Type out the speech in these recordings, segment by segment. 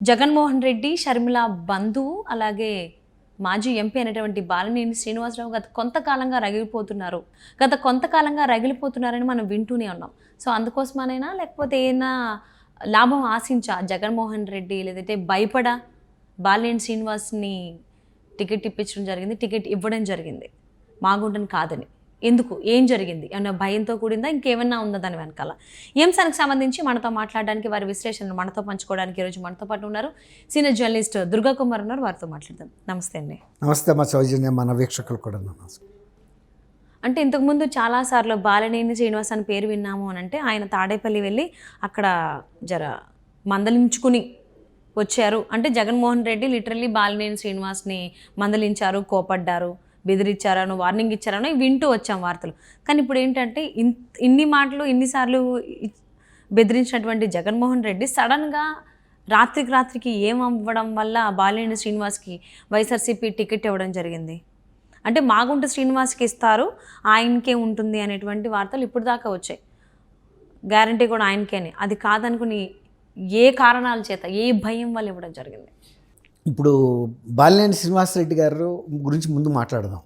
జగన్మోహన్ రెడ్డి షర్మిల బంధువు అలాగే మాజీ ఎంపీ అనేటువంటి బాలినేని శ్రీనివాసరావు గత కొంతకాలంగా రగిలిపోతున్నారు. గత కొంతకాలంగా రగిలిపోతున్నారని మనం వింటూనే ఉన్నాం. సో అందుకోసమనైనా లేకపోతే ఏమైనా లాభం ఆశించా జగన్మోహన్ రెడ్డి? లేదంటే భయపడా బాలినేని శ్రీనివాస్ని టికెట్ ఇప్పించడం జరిగింది టికెట్ ఇవ్వడం జరిగింది? మాగుంటని కాదని. ఎందుకు? ఏం జరిగింది? ఏమన్నా భయంతో కూడిందా? ఇంకేమన్నా ఉందా దాని వెనకాల? అంశానికి సంబంధించి మనతో మాట్లాడడానికి వారి విశ్లేషణను మనతో పంచుకోవడానికి ఈరోజు మనతో పాటు ఉన్నారు. సీనియర్ జర్నలిస్ట్ దుర్గా కుమార్ ఉన్నారు. వారితో మాట్లాడదాం. నమస్తే అండి. నమస్తే మా సౌజన్య. మన వీక్షకులు కూడా నమస్తే. అంటే ఇంతకుముందు చాలాసార్లు బాలనేని శ్రీనివాస్ అని పేరు విన్నాము అని అంటే ఆయన తాడేపల్లి వెళ్ళి అక్కడ జర మందలించుకుని వచ్చారు. అంటే జగన్మోహన్ రెడ్డి లిటరల్లీ బాలినేని శ్రీనివాస్ని మందలించారు కోపడ్డారు బెదిరించారను వార్నింగ్ ఇచ్చారనో వింటూ వచ్చాం వార్తలు. కానీ ఇప్పుడు ఏంటంటే ఇన్ ఇన్ని మాటలు ఇన్నిసార్లు బెదిరించినటువంటి జగన్మోహన్ రెడ్డి సడన్గా రాత్రికి రాత్రికి ఏం అవ్వడం వల్ల బాలినేని శ్రీనివాస్కి వైఎస్ఆర్సీపీ టికెట్ ఇవ్వడం జరిగింది? అంటే మాగుంట శ్రీనివాస్కి ఇస్తారు ఆయనకే ఉంటుంది అనేటువంటి వార్తలు ఇప్పుడు దాకా వచ్చాయి. గ్యారంటీ కూడా ఆయనకే అని అది కాదనుకుని ఏ కారణాల చేత ఏ భయం వల్ల ఇవ్వడం జరిగింది? ఇప్పుడు బాలినేని శ్రీనివాసరెడ్డి గారు గురించి ముందు మాట్లాడదాం.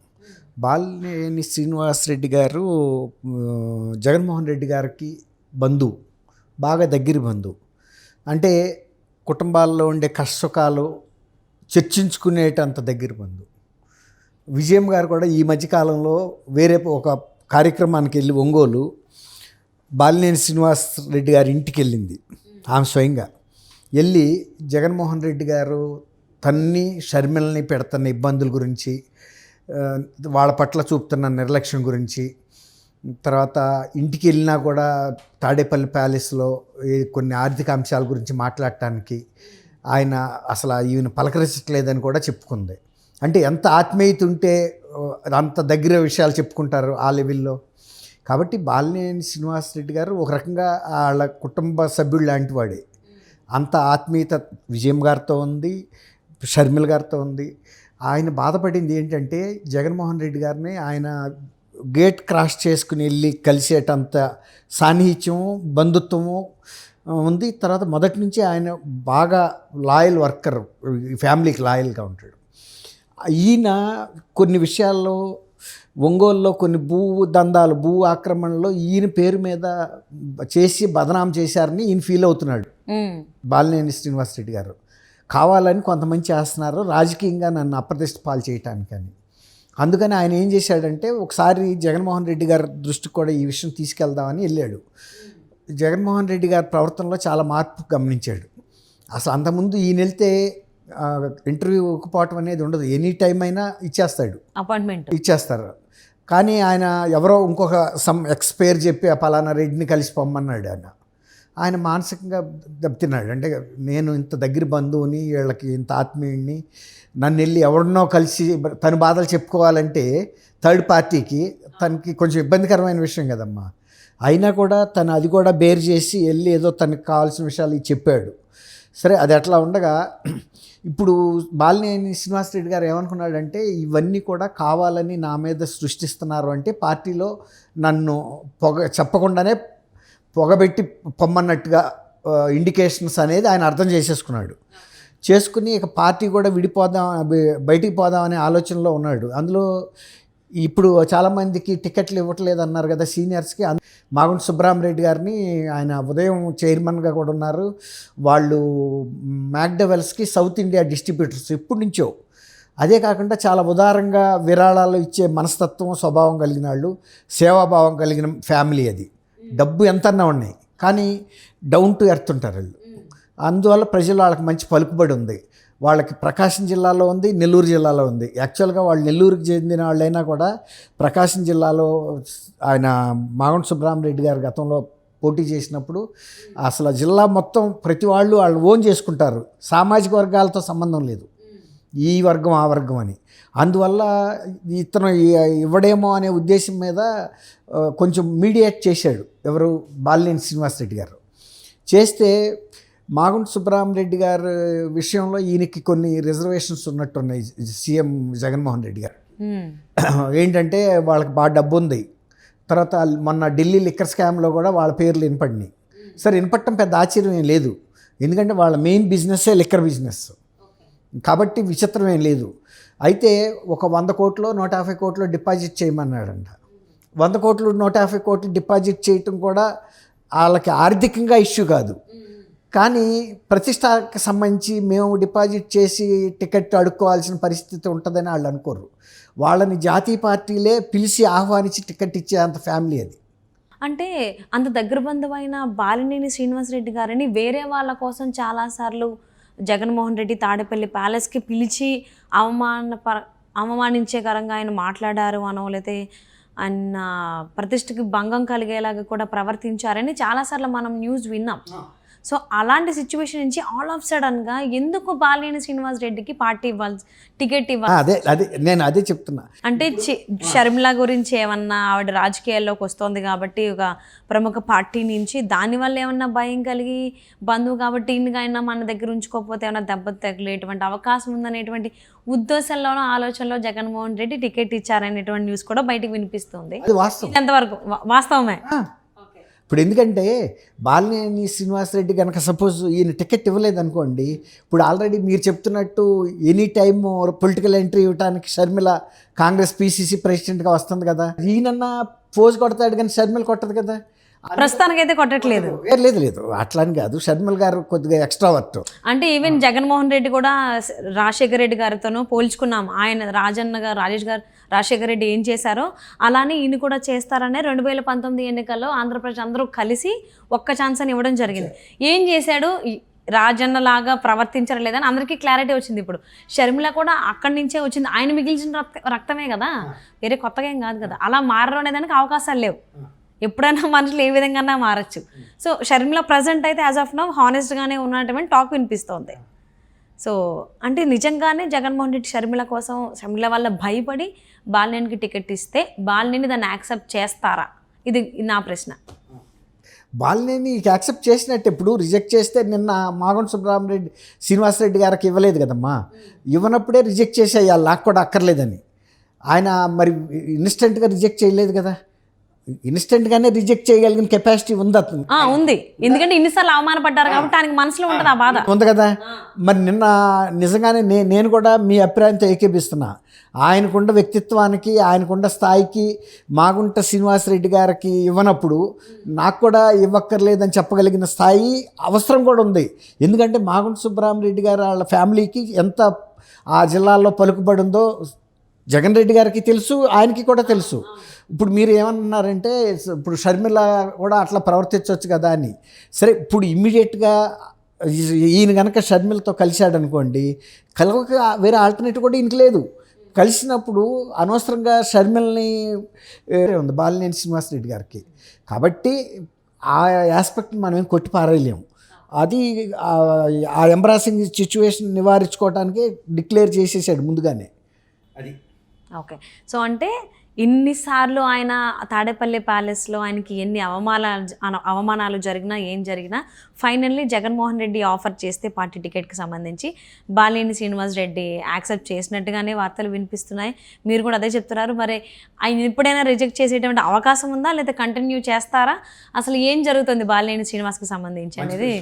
బాలినేని శ్రీనివాసరెడ్డి గారు జగన్మోహన్ రెడ్డి గారికి బంధువు బాగా దగ్గర బంధువు. అంటే కుటుంబాల్లో ఉండే కష్టసుఖాలు చర్చించుకునేటంత దగ్గర బంధువు. విజయం గారు కూడా ఈ మధ్యకాలంలో వేరే ఒక కార్యక్రమానికి వెళ్ళి ఒంగోలు బాలినేని శ్రీనివాస్ రెడ్డి గారి ఇంటికి వెళ్ళింది. ఆమె స్వయంగా. వెళ్ళి జగన్మోహన్ రెడ్డి గారు తన్ని షర్మిలని పెడుతున్న ఇబ్బందుల గురించి వాళ్ళ పట్ల చూపుతున్న నిర్లక్ష్యం గురించి తర్వాత ఇంటికి వెళ్ళినా కూడా తాడేపల్లి ప్యాలెస్లో కొన్ని ఆర్థిక అంశాల గురించి మాట్లాడటానికి ఆయన అసలు ఈయన పలకరించట్లేదని కూడా చెప్పుకుంది. అంటే ఎంత ఆత్మీయత ఉంటే అంత దగ్గర విషయాలు చెప్పుకుంటారు ఆ లెవెల్లో. కాబట్టి బాలినేని శ్రీనివాసరెడ్డి గారు ఒక రకంగా వాళ్ళ కుటుంబ సభ్యుడు లాంటి వాడే అంత ఆత్మీయత విజయం గారితో ఉంది. షర్మిల గారితో ఉంది. ఆయన బాధపడింది ఏంటంటే జగన్మోహన్ రెడ్డి గారిని ఆయన గేట్ క్రాస్ చేసుకుని వెళ్ళి కలిసేటంత సాన్నిహిత్యము బంధుత్వము ఉంది. తర్వాత మొదటి నుంచి ఆయన బాగా లాయల్ వర్కర్ ఫ్యామిలీకి లాయల్గా ఉంటాడు. ఈయన కొన్ని విషయాల్లో ఒంగోలులో కొన్ని భూ దందాలు భూ ఆక్రమణలో ఈయన పేరు మీద చేసి బదనాం చేశారని ఈయన ఫీల్ అవుతున్నాడు. బాలినేని శ్రీనివాసరెడ్డి గారు. కావాలని కొంతమంది చేస్తున్నారు. రాజకీయంగా నన్ను అప్రతిష్ట పాలు చేయటానికని అందుకని ఆయన ఏం చేశాడంటే ఒకసారి జగన్మోహన్ రెడ్డి గారి దృష్టికి కూడా ఈ విషయం తీసుకెళ్దామని వెళ్ళాడు. జగన్మోహన్ రెడ్డి గారి ప్రవర్తనలో చాలా మార్పు గమనించాడు. అసలు అంతకుముందు ఈయన వెళ్తే ఇంటర్వ్యూ ఒప్పుకోవటం అనేది ఉండదు. ఎనీ టైం అయినా ఇచ్చేస్తాడు. అపాయింట్మెంట్. ఇచ్చేస్తారు. కానీ ఆయన ఎవరో ఇంకొక సమ్ ఎక్స్పైర్ చెప్పి ఆ పలానా రెడ్డిని కలిసి పొమ్మన్నాడు ఆయన. ఆయన మానసికంగా దెబ్బతిన్నాడు అంటే నేను ఇంత దగ్గర బంధువుని వీళ్ళకి ఇంత ఆత్మీయుడిని నన్ను వెళ్ళి ఎవరినో కలిసి తన బాధలు చెప్పుకోవాలంటే థర్డ్ పార్టీకి తనకి కొంచెం ఇబ్బందికరమైన విషయం కదమ్మా. అయినా కూడా తను అది కూడా బేర్ చేసి వెళ్ళి ఏదో తనకు కావాల్సిన విషయాలు చెప్పాడు. సరే అది అట్లా ఉండగా ఇప్పుడు బాలినేని శ్రీనివాసరెడ్డి గారు ఏమనుకున్నాడంటే ఇవన్నీ కూడా కావాలని నా మీద సృష్టిస్తున్నారు అంటే పార్టీలో నన్ను పొగ చెప్పకుండానే పొగబెట్టి పొమ్మన్నట్టుగా ఇండికేషన్స్ అనేది ఆయన అర్థం చేసేసుకున్నాడు. చేసుకుని ఇక పార్టీ కూడా విడిపోదాం బయటికి పోదాం అనే ఆలోచనలో ఉన్నాడు. అందులో ఇప్పుడు చాలామందికి టికెట్లు ఇవ్వట్లేదు అన్నారు కదా సీనియర్స్కి. అన్- సుబ్రహ్మరెడ్డి గారిని ఆయన ఉదయం చైర్మన్గా కూడా ఉన్నారు. వాళ్ళు మ్యాక్డవెల్స్కి సౌత్ ఇండియా డిస్ట్రిబ్యూటర్స్ ఇప్పటి నుంచో. అదే కాకుండా చాలా ఉదారంగా విరాళాలు ఇచ్చే మనస్తత్వం స్వభావం కలిగిన వాళ్ళు సేవాభావం కలిగిన ఫ్యామిలీ అది. డబ్బు ఎంతన్నా ఉన్నాయి. కానీ డౌన్ టు ఎర్త్ ఉంటారు వాళ్ళు. అందువల్ల ప్రజలు వాళ్ళకి మంచి పలుకుబడి ఉంది. వాళ్ళకి ప్రకాశం జిల్లాలో ఉంది నెల్లూరు జిల్లాలో ఉంది. యాక్చువల్గా వాళ్ళు నెల్లూరుకి చెందిన వాళ్ళైనా కూడా ప్రకాశం జిల్లాలో ఆయన మాగుంట సుబ్రహ్మరెడ్డి గారు గతంలో పోటీ చేసినప్పుడు అసలు జిల్లా మొత్తం ప్రతి వాళ్ళు వాళ్ళు ఓన్ చేసుకుంటారు. సామాజిక వర్గాలతో సంబంధం లేదు. ఈ వర్గం ఆ వర్గం అని. అందువల్ల ఇతను ఇవ్వడేమో అనే ఉద్దేశం మీద కొంచెం మీడియేట్ చేశాడు ఎవరు బాలినేని శ్రీనివాసరెడ్డి గారు. చేస్తే మాగుంట సుబ్బరామరెడ్డి గారి విషయంలో ఈయనకి కొన్ని రిజర్వేషన్స్ ఉన్నట్టున్నాయి సీఎం జగన్మోహన్ రెడ్డి గారు. ఏంటంటే వాళ్ళకి బాగా డబ్బు ఉంది. తర్వాత మొన్న ఢిల్లీ లిక్కర్ స్కామ్లో కూడా వాళ్ళ పేర్లు వినపడినాయి. సరే వినపడటం పెద్ద ఆశ్చర్యం ఏం లేదు. ఎందుకంటే వాళ్ళ మెయిన్ బిజినెస్సే లిక్కర్ బిజినెస్. కాబట్టి విచిత్రం ఏం లేదు. అయితే ఒక వంద కోట్లు నూట యాభై కోట్లు డిపాజిట్ చేయమన్నాడంట. వంద కోట్లు నూట యాభై కోట్లు డిపాజిట్ చేయటం కూడా వాళ్ళకి ఆర్థికంగా ఇష్యూ కాదు. కానీ ప్రతిష్టకి సంబంధించి మేము డిపాజిట్ చేసి టికెట్ అడుక్కోవాల్సిన పరిస్థితి ఉంటుందని వాళ్ళు అనుకోరు. వాళ్ళని జాతీయ పార్టీలే పిలిచి ఆహ్వానించి టికెట్ ఇచ్చే అంత ఫ్యామిలీ అది. అంటే అంత దగ్గర బంధువైన బాలినేని శ్రీనివాసరెడ్డి గారిని వేరే వాళ్ళ కోసం చాలాసార్లు జగన్మోహన్ రెడ్డి తాడేపల్లి ప్యాలెస్కి పిలిచి అవమాన అవమానించేకరంగా ఆయన మాట్లాడారు అనో లేతే ఆయన ప్రతిష్టకి భంగం కలిగేలాగా కూడా ప్రవర్తించారని చాలాసార్లు మనం న్యూస్ విన్నాం. సో అలాంటి సిచ్యువేషన్ నుంచి ఆల్ ఆఫ్ సడన్గా ఎందుకు బాలినేని శ్రీనివాస్ రెడ్డికి పార్టీ ఇవ్వాలి టికెట్ ఇవ్వాలి అదే అదే నేను అదే చెప్తున్నా. అంటే షర్మిల గురించి ఏమన్నా ఆవిడ రాజకీయాల్లోకి వస్తోంది కాబట్టి ఒక ప్రముఖ పార్టీ నుంచి దానివల్ల ఏమన్నా భయం కలిగి బంధువు కాబట్టి అయినా మన దగ్గర ఉంచుకోకపోతే ఏమైనా దెబ్బ తగిలేటువంటి అవకాశం ఉందనేటువంటి ఉద్దేశంలోనో ఆలోచనలో జగన్మోహన్ రెడ్డి టికెట్ ఇచ్చారనేటువంటి న్యూస్ కూడా బయటికి వినిపిస్తుంది. ఎంతవరకు? వాస్తవమే. ఇప్పుడు ఎందుకంటే బాలినేని శ్రీనివాసరెడ్డి కనుక సపోజ్ ఈయన టికెట్ ఇవ్వలేదు అనుకోండి ఇప్పుడు ఆల్రెడీ మీరు చెప్తున్నట్టు ఎనీ టైమ్ పొలిటికల్ ఎంట్రీ ఇవ్వడానికి షర్మిల కాంగ్రెస్ పీసీసీ ప్రెసిడెంట్గా వస్తుంది కదా. ఈయనన్నా పోజ్ కొడతాడు కానీ షర్మిల కొట్టదు కదా. ప్రస్తుతానికైతే కొట్టట్లేదు. లేదు లేదు. అట్లా అని కాదు. షర్మిల గారు కొద్దిగా ఎక్స్ట్రా వర్ట్ అంటే ఈవెన్ జగన్మోహన్ రెడ్డి కూడా రాజశేఖర రెడ్డి గారితోనూ పోల్చుకున్నాం. ఆయన రాజన్న గారు రాజేష్ గారు రాజశేఖర రెడ్డి ఏం చేశారో అలానే ఈయన కూడా చేస్తారనే రెండు వేల పంతొమ్మిది ఎన్నికల్లో ఆంధ్రప్రదేశ్ అందరూ కలిసి ఒక్క ఛాన్స్ అని ఇవ్వడం జరిగింది. ఏం చేశాడు? ఈ రాజన్న లాగా ప్రవర్తించడం లేదని అందరికీ క్లారిటీ వచ్చింది ఇప్పుడు. షర్మిల కూడా అక్కడి నుంచే వచ్చింది. ఆయన మిగిల్చిన రక్త రక్తమే కదా. వేరే కొత్తగా ఏం కాదు కదా. అలా మారడం అనేదానికి అవకాశాలు లేవు. ఎప్పుడైనా మనుషులు ఏ విధంగా మారచ్చు. సో షర్మిల ప్రజెంట్ అయితే యాజ్ ఆఫ్ నౌ హానెస్ట్గానే ఉన్నటువంటి టాక్ వినిపిస్తోంది. సో అంటే నిజంగానే జగన్మోహన్ రెడ్డి షర్మిల కోసం షర్మిల వల్ల భయపడి బాలినేనికి టికెట్ ఇస్తే బాలినేని దాన్ని యాక్సెప్ట్ చేస్తారా? ఇది నా ప్రశ్న. బాలినేని యాక్సెప్ట్ చేసినట్టు ఇప్పుడు రిజెక్ట్ చేస్తే నిన్న మాగంట సుబ్రహ్మరెడ్డి శ్రీనివాసరెడ్డి గారికి ఇవ్వలేదు కదమ్మా. ఇవ్వనప్పుడే రిజెక్ట్ చేసేయాలి. నాకు కూడా అక్కర్లేదని. ఆయన మరి ఇన్స్టెంట్గా రిజెక్ట్ చేయలేదు కదా. ఇన్స్టెంట్గానే రిజెక్ట్ చేయగలిగిన కెపాసిటీ ఉంది? అతను ఆ, ఉంది. ఎందుకంటే ఇన్నిసార్లు అవమానపడ్డారు కాబట్టి ఆయనకి మనసులో ఉంటుంది ఆ బాధ. ఉంది కదా? మరి నిన్న నిజంగానే నే నేను కూడా మీ అభిప్రాయంతో ఏకీపిస్తున్నా ఆయనకున్న వ్యక్తిత్వానికి ఆయనకున్న స్థాయికి మాగుంట శ్రీనివాసరెడ్డి గారికి ఇవ్వనప్పుడు నాకు కూడా ఇవ్వక్కర్లేదని చెప్పగలిగిన స్థాయి అవసరం కూడా ఉంది. ఎందుకంటే మాగుంట సుబ్బరామరెడ్డి గారు వాళ్ళ ఫ్యామిలీకి ఎంత ఆ జిల్లాల్లో పలుకుబడి ఉందో జగన్ రెడ్డి గారికి తెలుసు ఆయనకి కూడా తెలుసు. ఇప్పుడు మీరు ఏమన్నారంటే ఇప్పుడు షర్మిల కూడా అట్లా ప్రవర్తించవచ్చు కదా అని. సరే ఇప్పుడు ఇమ్మీడియట్గా ఈయన కనుక షర్మిలతో కలిశాడు అనుకోండి కలవక వేరే ఆల్టర్నేటివ్ కూడా ఈయనకి లేదు. కలిసినప్పుడు అనవసరంగా షర్మిల్ని ఉంది బాలినేని శ్రీనివాసరెడ్డి గారికి. కాబట్టి ఆ ఆస్పెక్ట్ మనం ఏం కొట్టి పారేయలేము అది ఆ- ఆ ఎంబ్రాసింగ్ సిచ్యువేషన్ నివారించుకోవడానికి డిక్లేర్ చేసేసాడు ముందుగానే. అది. ఓకే. సో అంటే ఇన్నిసార్లు ఆయన తాడేపల్లి ప్యాలెస్లో ఆయనకి ఎన్ని అవమానాలు అవమానాలు జరిగినా ఏం జరిగినా ఫైనల్లీ జగన్మోహన్ రెడ్డి ఆఫర్ చేస్తే పార్టీ టికెట్కి సంబంధించి బాలేని శ్రీనివాస్ రెడ్డి యాక్సెప్ట్ చేసినట్టుగానే వార్తలు వినిపిస్తున్నాయి. మీరు కూడా అదే చెప్తున్నారు. మరి ఆయన ఎప్పుడైనా రిజెక్ట్ చేసేటువంటి అవకాశం ఉందా? లేదా కంటిన్యూ చేస్తారా? అసలు ఏం జరుగుతుంది బాలేని శ్రీనివాస్కి సంబంధించి అనేది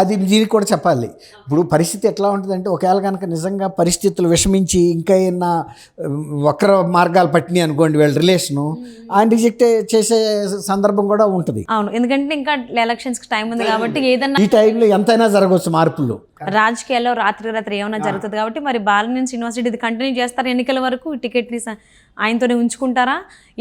అది దీనికి కూడా చెప్పాలి. ఇప్పుడు పరిస్థితి ఎట్లా ఉంటుందంటే ఒకవేళ కనుక నిజంగా పరిస్థితులు విషమించి ఇంకా ఏమన్నా వక్ర మార్గాలు పట్టినాయి అనుకోండి వీళ్ళ రిలేషను ఆయన రిజెక్ట్ చేసే సందర్భం కూడా ఉంటుంది. అవును. ఎందుకంటే ఇంకా ఎలక్షన్స్కి టైం ఉంది కాబట్టి ఏదన్నా ఈ టైంలో ఎంతైనా జరగవచ్చు మార్పులు. రాజకీయాల్లో రాత్రి రాత్రి ఏమైనా జరుగుతుంది కాబట్టి మరి బాలినేని రెడ్డి ఇది కంటిన్యూ చేస్తారు ఎన్నికల వరకు? టికెట్ని ఆయనతోనే ఉంచుకుంటారా?